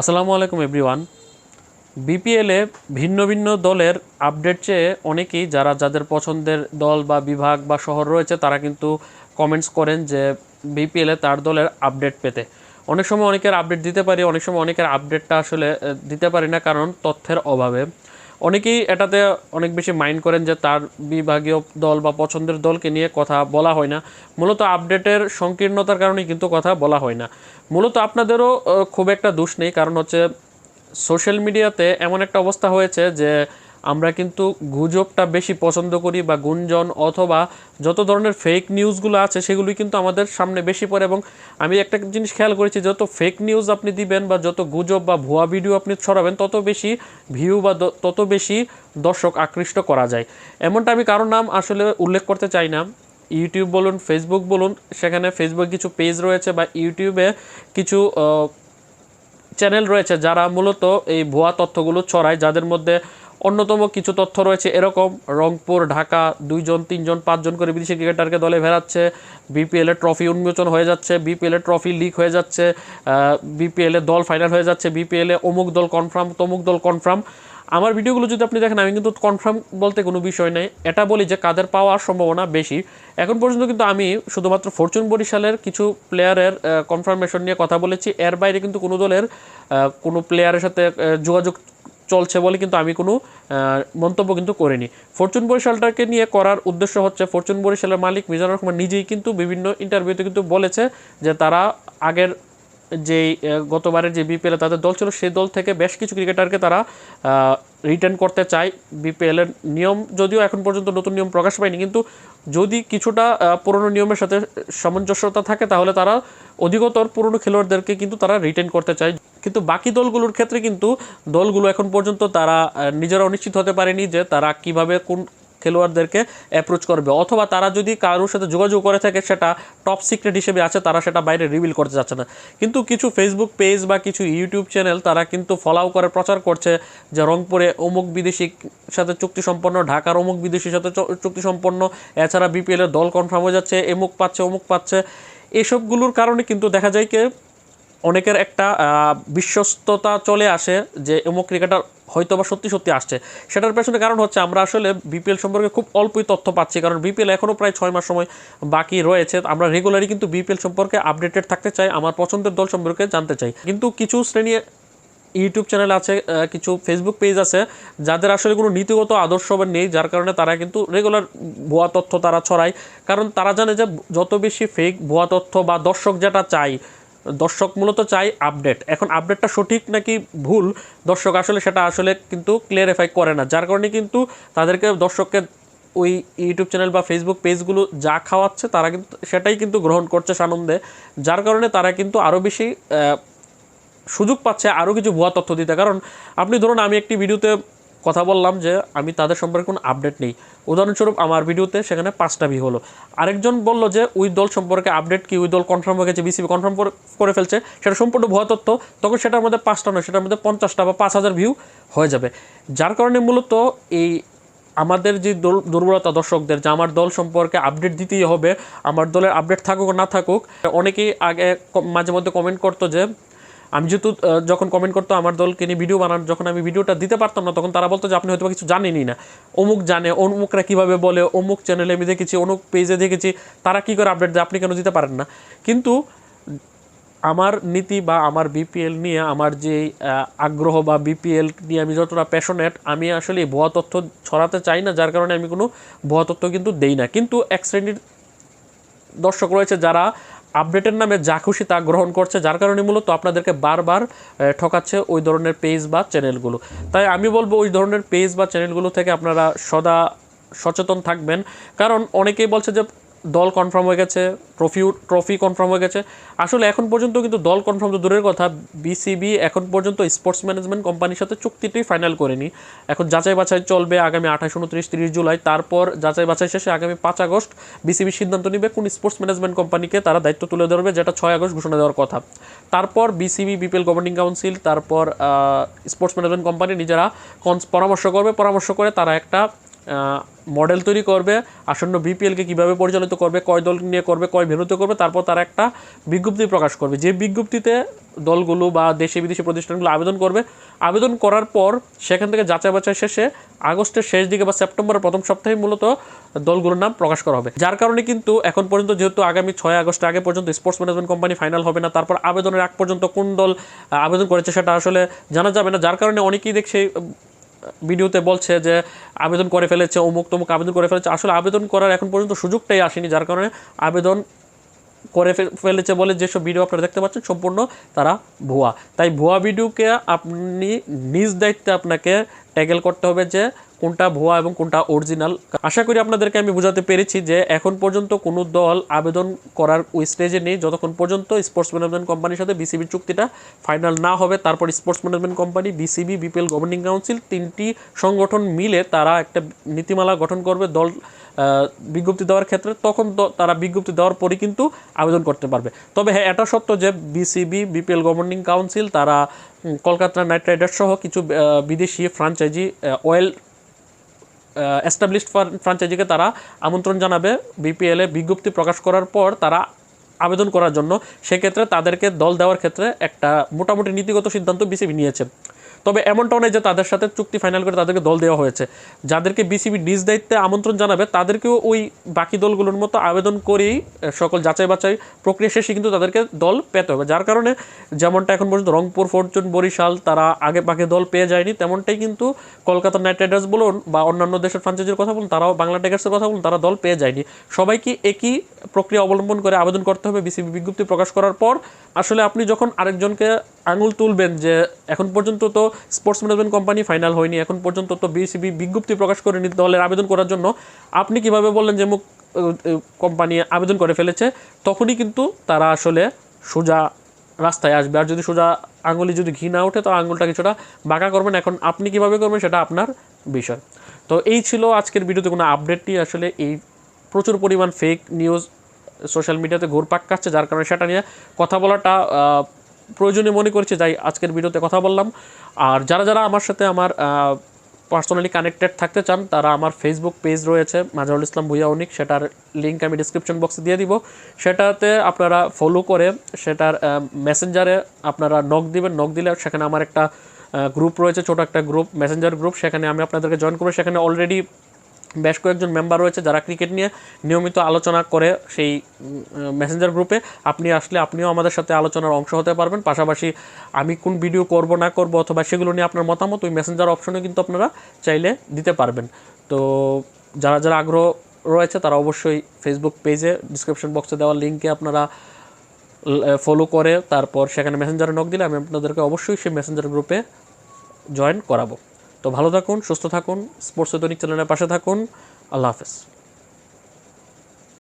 আসসালামু আলাইকুম, এভরিওয়ান। বিপিএলে ভিন্ন ভিন্ন দলের আপডেট চেয়ে অনেকেই, যারা যাদের পছন্দের দল বা বিভাগ বা শহর রয়েছে, তারা কিন্তু কমেন্টস করেন যে বিপিএলে তার দলের আপডেট পেতে। অনেক সময় অনেকের আপডেট দিতে পারি, অনেক সময় অনেকের আপডেটটা আসলে দিতে পারি না কারণ তথ্যের অভাবে। অনেকেই এটাতে অনেক বেশি মাইন্ড করেন যে তার বিভাগীয় দল বা পছন্দের দলকে নিয়ে কথা বলা হয় না। মূলত আপডেটের সংকীর্ণতার কারণে কিন্তু কথা বলা হয় না। মূলত আপনাদেরও খুব একটা দোষ নেই, কারণ হচ্ছে সোশ্যাল মিডিয়াতে এমন একটা অবস্থা হয়েছে যে আমরা কিন্তু গুজবটা বেশি পছন্দ করি বা গুঞ্জন অথবা যত ধরনের ফেক নিউজগুলো আছে সেগুলি কিন্তু আমাদের সামনে বেশি পড়ে এবং আমি একটা জিনিস খেয়াল করেছি, যত ফেক নিউজ আপনি দিবেন বা যত গুজব বা ভুয়া ভিডিও আপনি ছড়াবেন, তত বেশি ভিউ বা তত বেশি দর্শক আকৃষ্ট করা যায়। এমনটা আমি কারোর নাম আসলে উল্লেখ করতে চাই না। ইউটিউব বলুন ফেসবুক বলুন, সেখানে ফেসবুক কিছু পেজ রয়েছে বা ইউটিউবে কিছু চ্যানেল রয়েছে যারা মূলত এই ভুয়া তথ্যগুলো ছড়ায়, যাদের মধ্যে অন্যতম কিছু তথ্য রয়েছে এরকম। রংপুর, ঢাকা দুইজন, তিনজন, পাঁচজন করে বিদেশি ক্রিকেটারকে দলে ফেরাচ্ছে বিপিএল ট্রফি উন্মোচন হয়ে যাচ্ছে। বিপিএল ট্রফি লিক হয়ে যাচ্ছে। বিপিএল দল ফাইনাল হয়ে যাচ্ছে। বিপিএল অমুক দল কনফার্ম, তমুক দল কনফার্ম। আমার ভিডিওগুলো যদি আপনি দেখেন, আমি কিন্তু কনফার্ম বলতে কোনো বিষয় নেই। এটা বলি যে কাদের পাওয়ার সম্ভাবনা বেশি। এখন পর্যন্ত কিন্তু আমি শুধুমাত্র ফরচুন বরিশালের কিছু প্লেয়ারের কনফার্মেশন নিয়ে কথা বলেছি। এর বাইরে কিন্তু কোনো দলের কোনো প্লেয়ারের সাথে যোগাযোগ চলছে বলে কিন্তু আমি কোনো মন্তব্য কিন্তু করিনি। ফরচুন বরিশালটাকে নিয়ে করার উদ্দেশ্য হচ্ছে, ফরচুন বরিশালের মালিক মিজানুর রহমান নিজেই কিন্তু বিভিন্ন ইন্টারভিউতে কিন্তু বলেছে যে তারা আগের যেই গতবারের যে বিপিএলে তাদের দল ছিল, সেই দল থেকে বেশ কিছু ক্রিকেটারকে তারা রিটার্ন করতে চায় বিপিএলের নিয়ম। যদিও এখন পর্যন্ত নতুন নিয়ম প্রকাশ পায়নি, কিন্তু যদি কিছুটা পুরনো নিয়মের সাথে সামঞ্জস্যতা থাকে, তাহলে তারা অধিকতর পুরনো খেলোয়াড়দেরকে কিন্তু তারা রিটেন করতে চায়। কিন্তু বাকি দলগুলোর ক্ষেত্রে কিন্তু দলগুলো এখন পর্যন্ত তারা নিজেরা অনিশ্চিত হতে পারেনি যে তারা কীভাবে কোন খেলোয়াড়দেরকে অ্যাপ্রোচ করবে। অথবা তারা যদি কারোর সাথে যোগাযোগ করে থাকে, সেটা টপ সিক্রেট হিসেবে আছে, তারা সেটা বাইরে রিভিল করতে যাচ্ছে না। কিন্তু কিছু ফেসবুক পেজ বা কিছু ইউটিউব চ্যানেল তারা কিন্তু ফলাও করে, প্রচার করছে যে রংপুরে অমুক বিদেশি সাথে চুক্তি সম্পন্ন ঢাকার অমুক বিদেশির সাথে চুক্তি সম্পন্ন এছাড়া বিপিএলের দল কনফার্ম হয়ে যাচ্ছে এমুক পাচ্ছে অমুক পাচ্ছে। এসবগুলোর কারণে কিন্তু দেখা যায় কি অনেকের একটা বিশ্বস্ততা চলে আসে যে এমুক ক্রিকেটার হয়তো বা সত্যি সত্যি আসছে। সেটার পেছনে কারণ হচ্ছে আমরা আসলে বিপিএল সম্পর্কে খুব অল্পই তথ্য পাচ্ছি, কারণ বিপিএল এখনও প্রায় ছয় মাস সময় বাকি রয়েছে। আমরা রেগুলারই কিন্তু বিপিএল সম্পর্কে আপডেটেড থাকতে চাই, আমার পছন্দের দল সম্পর্কে জানতে চাই। কিন্তু কিছু শ্রেণি ইউটিউব চ্যানেল আছে কিছু ফেসবুক পেজ আছে, যাদের আসলে কোনো নীতিগত আদর্শ নেই, যার কারণে তারা কিন্তু রেগুলার ভুয়া তথ্য তারা ছড়ায়। কারণ তারা জানে যে যত বেশি ফেক ভুয়া তথ্য বা দর্শক যেটা চাই দর্শক মূলত চাই আপডেট এখন আপডেটটা সঠিক নাকি ভুল? দর্শক আসলে সেটা আসলে কিন্তু ক্লিয়ারিফাই করে না। যার কারণে কিন্তু তাদেরকে দর্শককে ওই ইউটিউব চ্যানেল বা ফেসবুক পেজগুলো যা খাওয়াচ্ছে তারা কিন্তু সেটাই কিন্তু গ্রহণ করছে সানন্দে। যার কারণে তারা কিন্তু আরও বেশি সুযোগ পাচ্ছে আরও কিছু ভুয়া তথ্য দিতে। কারণ আপনি ধরুন আমি একটি ভিডিওতে কথা বললাম যে আমি তাদের সম্পর্কে কোনো আপডেট নেই। উদাহরণস্বরূপ আমার ভিডিওতে সেখানে পাঁচটা ভি হলো। আরেকজন বলল যে, ওই দল সম্পর্কে আপডেট কি? ওই দল কনফার্ম হয়ে গেছে বিসিবি কনফার্ম করে ফেলছে। সেটা সম্পূর্ণ ভুয়া তথ্য। তখন সেটার মধ্যে পাঁচটা নয়, সেটার মধ্যে পঞ্চাশটা বা পাঁচ হাজার ভিউ হয়ে যাবে। যার কারণে মূলত এই আমাদের যে দুর্বলতা দর্শকদের, যে আমার দল সম্পর্কে আপডেট দিতেই হবে, আমার দলের আপডেট থাকুক না থাকুক, অনেকেই আগে মাঝে মধ্যে কমেন্ট করতো যে আমি যেহেতু যখন কমেন্ট করতো আমার দলকে নিয়ে ভিডিও বানান, যখন আমি ভিডিওটা দিতে পারতাম না, তখন তারা বলতো যে আপনি হয়তো কিছু জানেনই না। অমুক জানে, অমুকরা কীভাবে বলে, অমুক চ্যানেলে আমি দেখেছি, অমুক পেজে দেখেছি, তারা কী করে আপডেট দেয়, আপনি কেন দিতে পারেন না? কিন্তু আমার নীতি বা আমার বিপিএল নিয়ে, আমার যে আগ্রহ বা বিপিএল নিয়ে আমি যতটা প্যাশনেট আমি আসলে ভুয়া তথ্য ছড়াতে চাই না, যার কারণে আমি কোনো ভুয়া তথ্য কিন্তু দেই না। কিন্তু এক শ্রেণির দর্শক রয়েছে যারা আপডেটের নামে যা খুশি তা গ্রহণ করছে, যার কারণে মূলত আপনাদেরকে বারবার ঠকাচ্ছে ওই ধরনের পেজ বা চ্যানেলগুলো। তাই আমি বলব ওই ধরনের পেজ বা চ্যানেলগুলো থেকে আপনারা সদা সচেতন থাকবেন। কারণ অনেকেই বলছে যে দল কনফার্ম হয়ে গেছে ট্রফি ট্রফি কনফার্ম হয়ে গেছে। আসলে এখন পর্যন্ত কিন্তু দল কনফার্ম তো দূরের কথা বিসিবি এখন পর্যন্ত স্পোর্টস ম্যানেজমেন্ট কোম্পানির সাথে চুক্তিটি ফাইনাল করেনি। এখন যাচাই বাছাই চলবে আগামী আঠাশ, উনত্রিশ, তিরিশ জুলাই, তারপর যাচাই বাছাই শেষে আগামী পাঁচ আগস্ট বিসিবি সিদ্ধান্ত নেবে কোন স্পোর্টস ম্যানেজমেন্ট কোম্পানিকে তারা দায়িত্ব তুলে ধরবে, যেটা ছয় আগস্ট ঘোষণা দেওয়ার কথা। তারপর বিসিবি বিপিএল গভর্নিং কাউন্সিল তারপর স্পোর্টস ম্যানেজমেন্ট কোম্পানি নিজেরা পরামর্শ করবে, পরামর্শ করে তারা একটা মডেল তৈরি করবে, আসন্ন বিপিএলকে কীভাবে পরিচালিত করবে, কয় দল নিয়ে করবে, কয় ভেনুতে করবে, তারপর তারা একটা বিজ্ঞপ্তি প্রকাশ করবে। যে বিজ্ঞপ্তিতে দলগুলো বা দেশে বিদেশি প্রতিষ্ঠানগুলো আবেদন করবে, আবেদন করার পর সেখান থেকে যাচাই বাছাই শেষে আগস্টের শেষ দিকে বা সেপ্টেম্বরের প্রথম সপ্তাহে মূলত দলগুলোর নাম প্রকাশ করা হবে। যার কারণে কিন্তু এখন পর্যন্ত যেহেতু আগামী ছয় আগস্ট আগে পর্যন্ত স্পোর্টস ম্যানেজমেন্ট কোম্পানি ফাইনাল হবে না, তারপর আবেদনের আগ পর্যন্ত কোন দল আবেদন করেছে সেটা আসলে জানা যাবে না। যার কারণে অনেকেই দেখছে ভিডিওতে বলছে যে আবেদন করে ফেলেছে, অমুক তমুক আবেদন করে ফেলেছে। আসলে আবেদন করার এখন পর্যন্ত সুযোগটাই আসেনি, যার কারণে আবেদন করে ফেলেছে বলে যেসব ভিডিও আপনারা দেখতে পাচ্ছেন, সম্পূর্ণ তারা ভুয়া। তাই ভুয়া ভিডিওকে আপনি নিজ দায়িত্বে আপনাকে ট্যাগেল করতে হবে যে কোনটা ভুয়া এবং কোনটা অরিজিনাল আশা করি আপনাদেরকে আমি বোঝাতে পেরেছি যে এখন পর্যন্ত কোনো দল আবেদন করার ওই স্টেজে নেই। যতক্ষণ পর্যন্ত স্পোর্টস ম্যানেজমেন্ট কোম্পানির সাথে বিসিবির চুক্তিটা ফাইনাল না হবে, তারপর sports management company BCB BPL governing council তিনটি সংগঠন মিলে তারা একটা নীতিমালা গঠন করবে দল বিজ্ঞপ্তি দেওয়ার ক্ষেত্রে। তখন তারা বিজ্ঞপ্তি দেওয়ার পরই কিন্তু আবেদন করতে পারবে। তবে হ্যাঁ এটা সত্য যে বিসিবি বিপিএল গভর্নিং কাউন্সিল তারা কলকাতা নাইট রাইডার্স সহ কিছু বিদেশি ফ্রাঞ্চাইজি ওয়েল এস্টাবলিশড ফ্রাঞ্চাইজিকে তারা আমন্ত্রণ জানাবে। বিপিএলে বিজ্ঞপ্তি প্রকাশ করার পর তারা আবেদন করার জন্য। সেক্ষেত্রে তাদেরকে দল দেওয়ার ক্ষেত্রে একটা মোটামুটি নীতিগত সিদ্ধান্ত বিসিবি নিয়েছে। তবে এমনটাও নয় যে তাদের সাথে চুক্তি ফাইনাল করে তাদেরকে দল দেওয়া হয়েছে। যাদেরকে বিসিবি নিজ দায়িত্বে আমন্ত্রণ জানাবে, তাদেরকেও ওই বাকি দলগুলোর মতো আবেদন করেই সকল যাচাই বাছাই প্রক্রিয়া শেষে কিন্তু তাদেরকে দল পেতে হবে। যার কারণে যেমনটা এখন পর্যন্ত রংপুর, ফরচুন, বরিশাল তারা আগে পাকে দল পেয়ে যায়নি, তেমনটাই কিন্তু কলকাতা নাইট রাইডার্স বলুন বা অন্যান্য দেশের ফ্রাঞ্চাইজির কথা বলুন, তারাও বাংলা টাইগার্সের কথা বলুন, তারা দল পেয়ে যায়নি। সবাইকে একই প্রক্রিয়া অবলম্বন করে আবেদন করতে হবে বিসিবি বিজ্ঞপ্তি প্রকাশ করার পর। আসলে আপনি যখন আরেকজনকে আঙুল তুলবেন যে এখন পর্যন্ত তো স্পোর্টস ম্যানেজমেন্ট কোম্পানি ফাইনাল হয়নি, এখন পর্যন্ত তো বিসিবি বিজ্ঞপ্তি প্রকাশ করেনি দলের আবেদন করার জন্য আপনি কীভাবে বললেন যে মুখ কোম্পানি আবেদন করে ফেলেছে, তখনই কিন্তু তারা আসলে সোজা রাস্তায় আসবে। আর যদি সোজা আঙুলি যদি ঘি না ওঠে, তো আঙুলটা কিছুটা বাঁকা করবেন। এখন আপনি কীভাবে করবেন সেটা আপনার বিষয়। তো এই ছিল আজকের ভিডিওতে কোনো আপডেটটি আসলে এই প্রচুর পরিমাণ ফেক নিউজ সোশ্যাল মিডিয়াতে ঘুরপাক কাচ্ছে যার কারণে সেটা নিয়ে কথা বলাটা প্রয়োজনীয় মনে করছি, যাই আজকের ভিডিওতে কথা বললাম। আর যারা যারা আমার সাথে আমার পার্সোনালি কানেক্টেড থাকতে চান, তারা আমার ফেসবুক পেজ রয়েছে, মাজারুল ইসলাম ভুইয়া অনিক সেটার লিঙ্ক আমি ডিসক্রিপশন বক্সে দিয়ে দিব। সেটাতে আপনারা ফলো করে, সেটার মেসেঞ্জারে আপনারা নক দিবেন। নক দিলে সেখানে আমার একটা গ্রুপ রয়েছে, ছোটো একটা গ্রুপ মেসেঞ্জার গ্রুপ সেখানে আমি আপনাদেরকে জয়েন করব। সেখানে অলরেডি বেশ কয়েকজন মেম্বার রয়েছে যারা ক্রিকেট নিয়ে নিয়মিত আলোচনা করে সেই মেসেঞ্জার গ্রুপে আপনি আসলে আপনিও আমাদের সাথে আলোচনার অংশ হতে পারবেন। পাশাপাশি আমি কোন ভিডিও করব, না করব অথবা সেগুলো নিয়ে আপনার মতামত, ওই মেসেঞ্জার অপশনে কিন্তু আপনারা চাইলে দিতে পারবেন। তো যারা যারা আগ্রহ রয়েছে তারা অবশ্যই ফেসবুক পেজে ডিসক্রিপশন বক্সে দেওয়া লিঙ্কে আপনারা ফলো করে তারপর সেখানে মেসেঞ্জারে নক দিলে আমি আপনাদেরকে অবশ্যই সেই মেসেঞ্জার গ্রুপে জয়েন করাবো। তো ভালো থাকুন সুস্থ থাকুন স্পোর্টস দৈনিক চ্যানেলের পাশে থাকুন। আল্লাহ হাফেজ।